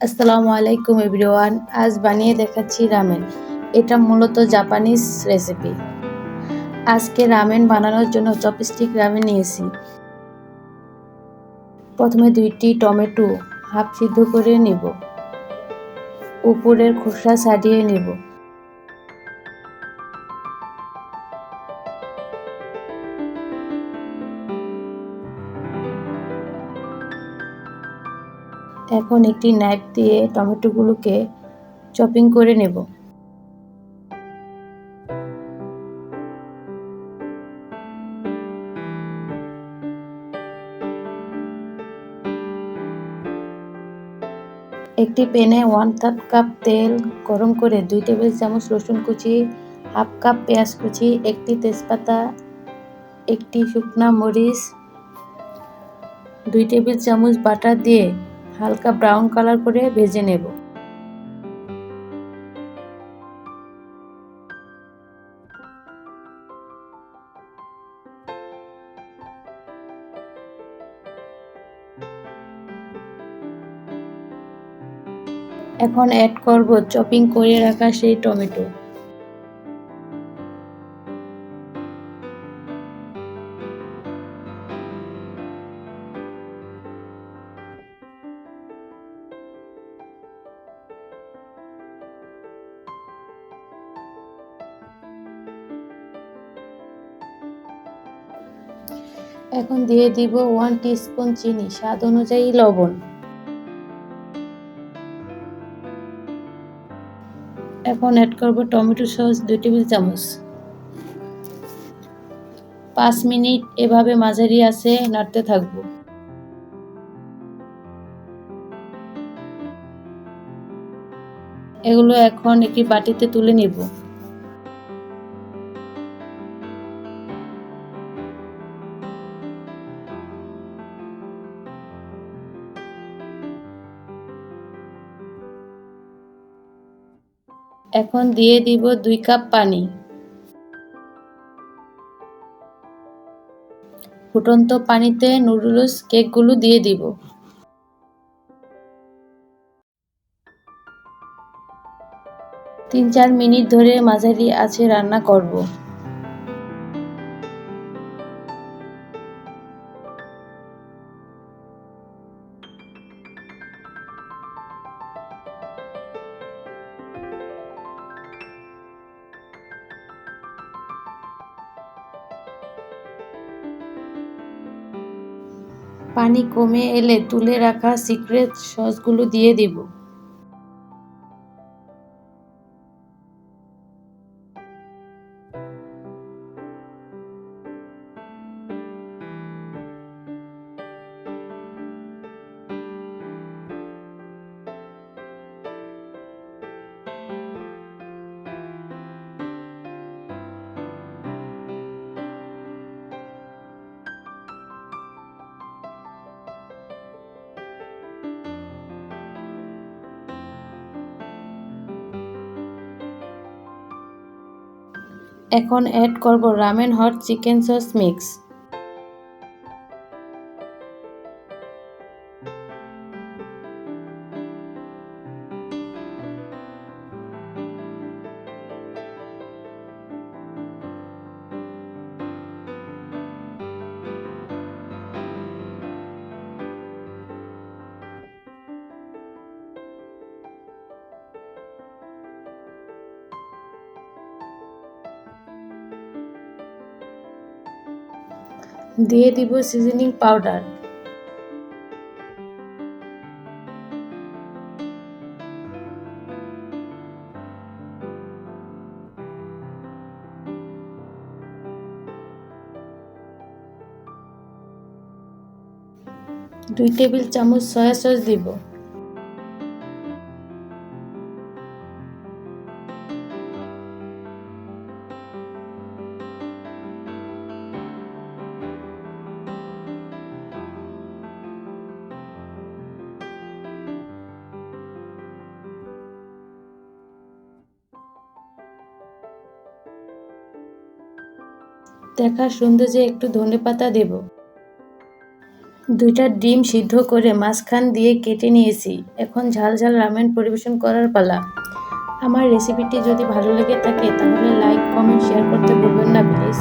আসসালামু আলাইকুম এভরিওয়ান, আজ বানিয়ে দেখাচ্ছি রামেন। এটা মূলত জাপানিজ রেসিপি। আজকে রামেন বানানোর জন্য চপস্টিক রামেন নিয়েছি। প্রথমে দুইটি টমেটো হাফ সিদ্ধ করে নেব। উপরের খোসা ছাড়িয়ে নেব। এখন একটি নাইফ দিয়ে টমেটোগুলোকে চপিং করে নেব। একটি প্যানে ওয়ান থার্ড কাপ তেল গরম করে দুই টেবিল চামচ রসুন কুচি হাফ কাপ পেঁয়াজ কুচি, একটি তেজপাতা, একটি শুকনা মরিচ, দুই টেবিল চামচ বাটার দিয়ে হালকা ব্রাউন কালার করে ভেজে নেব। এখন অ্যাড করব চপিং করে রাখা সেই টমেটো। এখন দিয়ে দিব ওয়ান টিস্পুন চিনি, স্বাদ অনুযায়ী লবণ। এখন অ্যাড করব টমেটো সস দুই টেবিল চামচ। পাঁচ মিনিট এভাবে মাঝারি আছে, নাড়তে থাকব। এগুলো এখন একটি বাটিতে তুলে নেব। এখন দিয়ে দিব দুই কাপ পানি। ফুটন্ত পানিতে নুডলস কেকগুলো দিয়ে দিব। তিন চার মিনিট ধরে মাঝারি আছে রান্না করব। পানি কমে এলে তুলে রাখা সিক্রেট সসগুলো দিয়ে দিব। এখন অ্যাড করব ramen hot chicken sauce mix দিয়ে দিব সিজনিং পাউডার। দুই টেবিল চামচ সয়া সস দিব। দেখার সৌন্দর্যে একটু ধনে পাতা দেব। দুইটা ডিম সিদ্ধ করে মাঝখান দিয়ে কেটে নিয়েছি। এখন ঝাল ঝাল রামেন পরিবেশন করার পালা। আমার রেসিপিটি যদি ভালো লেগে থাকে, তাহলে লাইক, কমেন্ট, শেয়ার করতে ভুলবেন না, প্লিজ।